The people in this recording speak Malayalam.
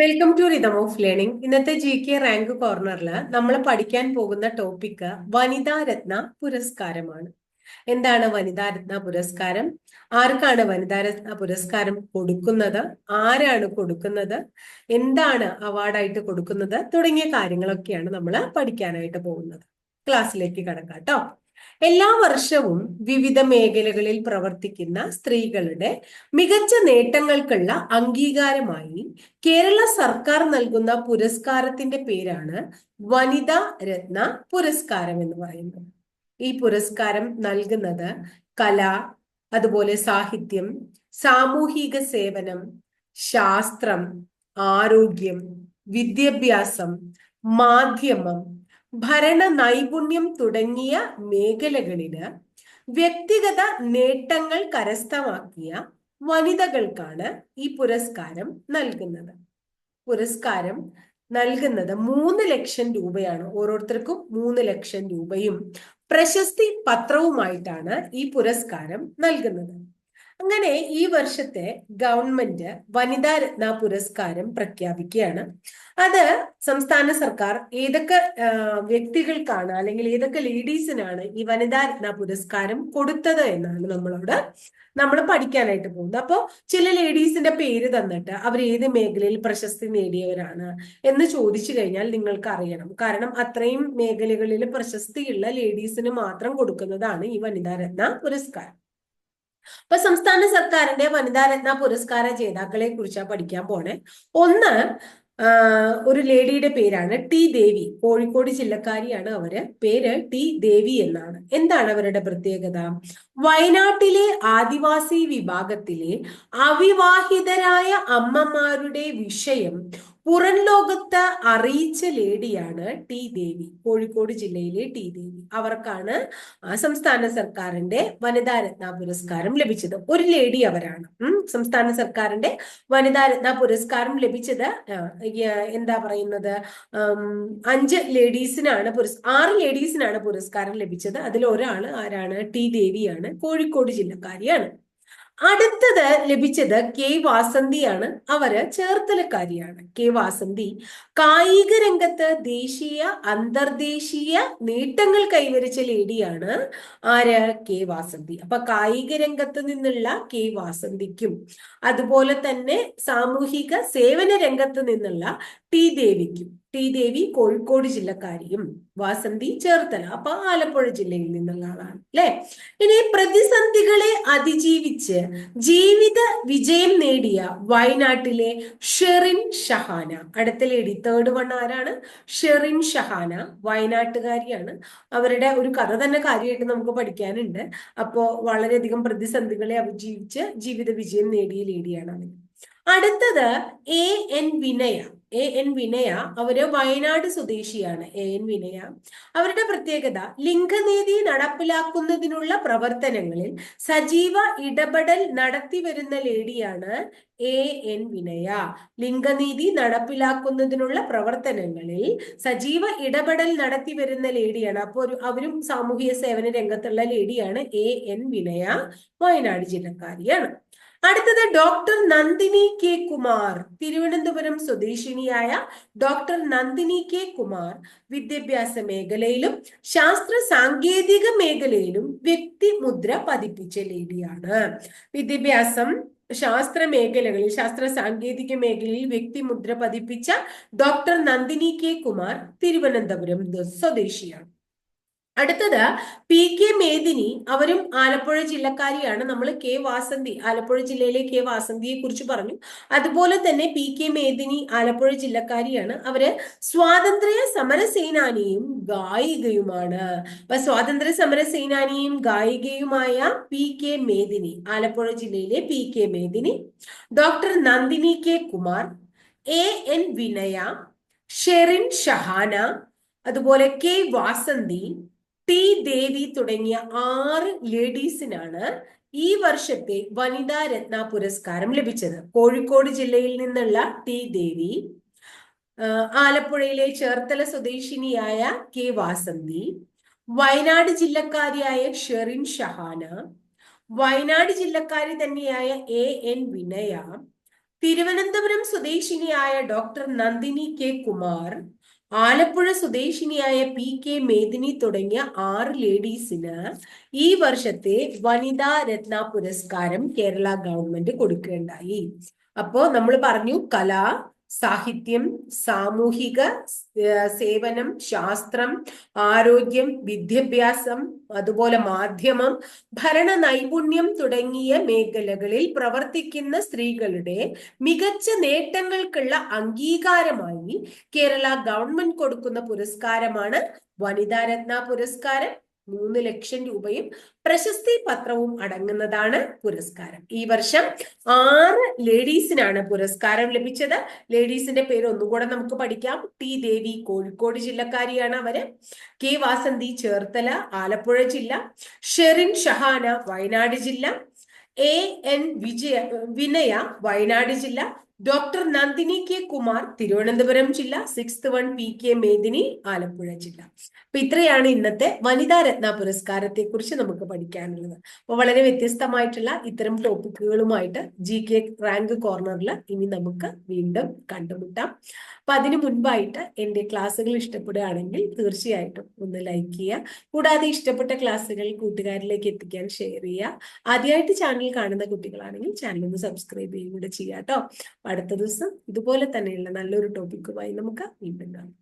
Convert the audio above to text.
Welcome to Rhythm of Learning ഇന്നത്തെ ജി കെ റാങ്ക് കോർണറിൽ നമ്മൾ പഠിക്കാൻ പോകുന്ന ടോപ്പിക്ക് വനിതാ രത്ന പുരസ്കാരമാണ്. എന്താണ് വനിതാ രത്ന പുരസ്കാരം? ആർക്കാണ് വനിതാ രത്ന പുരസ്കാരം കൊടുക്കുന്നത്? ആരാണ് കൊടുക്കുന്നത്? എന്താണ് അവാർഡായിട്ട് കൊടുക്കുന്നത്? തുടങ്ങിയ കാര്യങ്ങളൊക്കെയാണ് നമ്മൾ പഠിക്കാനായിട്ട് പോകുന്നത്. ക്ലാസ്സിലേക്ക് കടക്കാം കേട്ടോ എല്ലാ വർഷവും വിവിധ മേഖലകളിൽ പ്രവർത്തിക്കുന്ന സ്ത്രീകളുടെ മികച്ച നേട്ടങ്ങൾക്കുള്ള അംഗീകാരമായി കേരള സർക്കാർ നൽകുന്ന പുരസ്കാരത്തിന്റെ പേരാണ് വനിതാ രത്ന പുരസ്കാരം എന്ന് പറയുന്നത്. ഈ പുരസ്കാരം നൽകുന്നത് കല അതുപോലെ സാഹിത്യം സാമൂഹിക സേവനം ശാസ്ത്രം ആരോഗ്യം വിദ്യാഭ്യാസം മാധ്യമം ഭരണ നൈപുണ്യം തുടങ്ങിയ മേഖലകളിൽ വ്യക്തിഗത നേട്ടങ്ങൾ കരസ്ഥമാക്കിയ വനിതകൾക്കാണ് ഈ പുരസ്കാരം നൽകുന്നത്. പുരസ്കാരം നൽകുന്നത് മൂന്ന് ലക്ഷം രൂപയാണ്. ഓരോരുത്തർക്കും മൂന്ന് ലക്ഷം രൂപയും പ്രശസ്തി പത്രവുമായിട്ടാണ് ഈ പുരസ്കാരം നൽകുന്നത്. അങ്ങനെ ഈ വർഷത്തെ ഗവൺമെന്റ് വനിതാ രത്ന പുരസ്കാരം പ്രഖ്യാപിക്കുകയാണ്. അത് സംസ്ഥാന സർക്കാർ ഏതൊക്കെ വ്യക്തികൾക്കാണ് അല്ലെങ്കിൽ ഏതൊക്കെ ലേഡീസിനാണ് ഈ വനിതാ രത്ന പുരസ്കാരം കൊടുത്തത് എന്നാണ് നമ്മളോട് നമ്മൾ പഠിക്കാനായിട്ട് പോകുന്നത്. അപ്പോൾ ചില ലേഡീസിന്റെ പേര് തന്നിട്ട് അവർ ഏത് മേഖലയിൽ പ്രശസ്തി നേടിയവരാണ് എന്ന് ചോദിച്ചു കഴിഞ്ഞാൽ നിങ്ങൾക്ക് അറിയണം. കാരണം അത്രയും മേഖലകളിൽ പ്രശസ്തിയുള്ള ലേഡീസിന് മാത്രം കൊടുക്കുന്നതാണ് ഈ വനിതാ രത്ന പുരസ്കാരം. അപ്പൊ സംസ്ഥാന സർക്കാരിന്റെ വനിതാ വനിതാരത്ന പുരസ്കാര ജേതാക്കളെ കുറിച്ചാ പഠിക്കാൻ പോണേ. ഒന്ന് ഒരു ലേഡിയുടെ പേരാണ് ടി ദേവി. കോഴിക്കോട് ജില്ലക്കാരിയാണ് അവർ. പേര് ടി ദേവി എന്നാണ്. എന്താണ് അവരുടെ പ്രത്യേകത? വയനാട്ടിലെ ആദിവാസി വിഭാഗത്തിലെ അവിവാഹിതരായ അമ്മമാരുടെ വിഷയം പുറം ലോകത്ത് അറിയിച്ച ലേഡിയാണ് ടി ദേവി. കോഴിക്കോട് ജില്ലയിലെ ടി ദേവി. അവർക്കാണ് സംസ്ഥാന സർക്കാരിന്റെ വനിതാ രത്ന പുരസ്കാരം ലഭിച്ചത്. ഒരു ലേഡി അവരാണ്. സംസ്ഥാന സർക്കാരിന്റെ വനിതാ രത്ന പുരസ്കാരം ലഭിച്ചത് എന്താ പറയുന്നത് അഞ്ച് ലേഡീസിനാണ് പുരസ് ആറ് ലേഡീസിനാണ് പുരസ്കാരം ലഭിച്ചത്. അതിൽ ഒരാൾ ആരാണ്? ടി ദേവിയാണ്. കോഴിക്കോട് ജില്ലക്കാരിയാണ്. അടുത്തത് ലഭിച്ചത് കെ വാസന്തിയാണ്. അവർ ചേർത്തലക്കാരിയാണ്. കെ വാസന്തി കായിക രംഗത്ത് ദേശീയ അന്തർദേശീയ നേട്ടങ്ങൾ കൈവരിച്ച ലേഡിയാണ് ആര്? കെ വാസന്തി. അപ്പൊ കായിക രംഗത്ത് നിന്നുള്ള കെ വാസന്തിക്കും അതുപോലെ തന്നെ സാമൂഹിക സേവന രംഗത്ത് നിന്നുള്ള ടി ദേവിക്കും. ടി ദേവി കോഴിക്കോട് ജില്ലക്കാരിയും വാസന്തി ചേർത്തല അപ്പൊ ആലപ്പുഴ ജില്ലയിൽ നിന്നുള്ള ആളാണ് അല്ലെ? ഇനി പ്രതിസന്ധികളെ അതിജീവിച്ച് ജീവിത വിജയം നേടിയ വയനാട്ടിലെ ഷെറിൻ ഷഹാന. അടുത്ത ലേഡി തേർഡ് വൺ ആരാണ്? ഷെറിൻ ഷഹാന വയനാട്ടുകാരിയാണ്. അവരുടെ ഒരു കഥ തന്നെ കാര്യമായിട്ട് നമുക്ക് പഠിക്കാനുണ്ട്. അപ്പോ വളരെയധികം പ്രതിസന്ധികളെ അതിജീവിച്ച് ജീവിത വിജയം നേടിയ ലേഡിയാണ് അവർ അടുത്തത് A N Vinaya A N Vinaya അവർ വയനാട് സ്വദേശിയാണ് എ എൻ വിനയ അവരുടെ പ്രത്യേകത ലിംഗനീതി നടപ്പിലാക്കുന്നതിനുള്ള പ്രവർത്തനങ്ങളിൽ സജീവ ഇടപെടൽ നടത്തി വരുന്ന ലേഡിയാണ് എ എൻ വിനയ. ലിംഗനീതി നടപ്പിലാക്കുന്നതിനുള്ള പ്രവർത്തനങ്ങളിൽ സജീവ ഇടപെടൽ നടത്തി വരുന്ന ലേഡിയാണ്. അപ്പോൾ ഒരു അവരും സാമൂഹിക സേവന രംഗത്തുള്ള ലേഡിയാണ് എ എൻ വിനയ വയനാട് ജില്ലക്കാരിയാണ്. അടുത്തത് ഡോക്ടർ നന്ദിനി കെ കുമാർ തിരുവനന്തപുരം സ്വദേശിനിയായ ഡോക്ടർ നന്ദിനി കെ കുമാർ വിദ്യാഭ്യാസ മേഖലയിലും ശാസ്ത്ര സാങ്കേതിക മേഖലയിലും വ്യക്തിമുദ്ര പതിപ്പിച്ച ലേഡിയാണ്. വിദ്യാഭ്യാസം ശാസ്ത്ര മേഖലകളിൽ ശാസ്ത്ര സാങ്കേതിക മേഖലയിൽ വ്യക്തിമുദ്ര പതിപ്പിച്ച ഡോക്ടർ നന്ദിനി കെ കുമാർ തിരുവനന്തപുരം സ്വദേശിയാണ്. അടുത്തത് പി കെ മേദിനി അവരും ആലപ്പുഴ ജില്ലക്കാരിയാണ്. നമ്മൾ കെ വാസന്തി ആലപ്പുഴ ജില്ലയിലെ കെ വാസന്തിയെ കുറിച്ച് പറഞ്ഞു. അതുപോലെ തന്നെ പി കെ മേദിനി ആലപ്പുഴ ജില്ലക്കാരിയാണ്. അവർ സ്വാതന്ത്ര്യ സമര സേനാനിയും ഗായികയുമാണ്. അപ്പൊ സ്വാതന്ത്ര്യ സമര സേനാനിയും ഗായികയുമായ പി കെ മേദിനി ആലപ്പുഴ ജില്ലയിലെ P K Medini doctor Nandini K Kumar A N Vinaya Sherin Shahana അതുപോലെ കെ വാസന്തി ടി ദേവി തുടങ്ങിയ ആറ് ലേഡീസിനാണ് ഈ വർഷത്തെ വനിതാ രത്ന പുരസ്കാരം ലഭിച്ചത്. കോഴിക്കോട് ജില്ലയിൽ നിന്നുള്ള ടി ദേവി ആലപ്പുഴയിലെ ചേർത്തല സ്വദേശിനിയായ കെ വാസന്തി വയനാട് ജില്ലക്കാരിയായ ഷെറിൻ ഷഹാന വയനാട് ജില്ലക്കാരി തന്നെയായ എ എൻ വിനയ തിരുവനന്തപുരം സ്വദേശിനിയായ ഡോക്ടർ നന്ദിനി കെ കുമാർ ആലപ്പുഴ സ്വദേശിനിയായ പി കെ മേദിനി തുടങ്ങിയ ആറ് ലേഡീസിന് ഈ വർഷത്തെ വനിതാ രത്ന പുരസ്കാരം കേരള ഗവൺമെന്റ് കൊടുക്കുകയുണ്ടായി. അപ്പോ നമ്മൾ പറഞ്ഞു കല സാഹിത്യം സാമൂഹിക സേവനം ശാസ്ത്രം ആരോഗ്യം വിദ്യാഭ്യാസം അതുപോലെ മാധ്യമം ഭരണ നൈപുണ്യം തുടങ്ങിയ മേഖലകളിൽ പ്രവർത്തിക്കുന്ന സ്ത്രീകളുടെ മികച്ച നേട്ടങ്ങൾക്കുള്ള അംഗീകാരമായി കേരള ഗവൺമെന്റ് കൊടുക്കുന്ന പുരസ്കാരമാണ് വനിതാരത്ന പുരസ്കാരം. മൂന്ന് ലക്ഷം രൂപയും പ്രശസ്തി പത്രവും അടങ്ങുന്നതാണ് പുരസ്കാരം. ഈ വർഷം ആറ് ലേഡീസിനാണ് പുരസ്കാരം ലഭിച്ചത്. ലേഡീസിന്റെ പേര് ഒന്നുകൂടെ നമുക്ക് പഠിക്കാം. ടി ദേവി കോഴിക്കോട് ജില്ലക്കാരിയാണ് അവർ. കെ വാസന്തി ചേർത്തല ആലപ്പുഴ ജില്ല. ഷെറിൻ ഷഹാന വയനാട് ജില്ല. എ എൻ വിജയ വിനയ വയനാട് ജില്ല. ഡോക്ടർ നന്ദിനി കെ കുമാർ തിരുവനന്തപുരം ജില്ല six one P K Medini Alappuzha ജില്ല. അപ്പൊ ഇത്രയാണ് ഇന്നത്തെ വനിതാ രത്ന പുരസ്കാരത്തെ കുറിച്ച് നമുക്ക് പഠിക്കാനുള്ളത്. അപ്പൊ വളരെ വ്യത്യസ്തമായിട്ടുള്ള ഇത്തരം ടോപ്പിക്കുകളുമായിട്ട് ജി കെ റാങ്ക് കോർണറിൽ ഇനി നമുക്ക് വീണ്ടും കണ്ടുമുട്ടാം. അപ്പൊ അതിനു മുൻപായിട്ട് എന്റെ ക്ലാസ്സുകൾ ഇഷ്ടപ്പെടുകയാണെങ്കിൽ തീർച്ചയായിട്ടും ഒന്ന് ലൈക്ക് ചെയ്യുക. കൂടാതെ ഇഷ്ടപ്പെട്ട ക്ലാസ്സുകൾ കൂട്ടുകാരിലേക്ക് എത്തിക്കാൻ ഷെയർ ചെയ്യുക. ആദ്യമായിട്ട് ചാനൽ കാണുന്ന കുട്ടികളാണെങ്കിൽ ചാനൽ ഒന്ന് സബ്സ്ക്രൈബ് ചെയ്യുകയും കൂടെ ചെയ്യാം കേട്ടോ. അടുത്ത ദിവസം ഇതുപോലെ തന്നെയുള്ള നല്ലൊരു ടോപ്പിക്കുമായി നമുക്ക് വീണ്ടും കാണാം.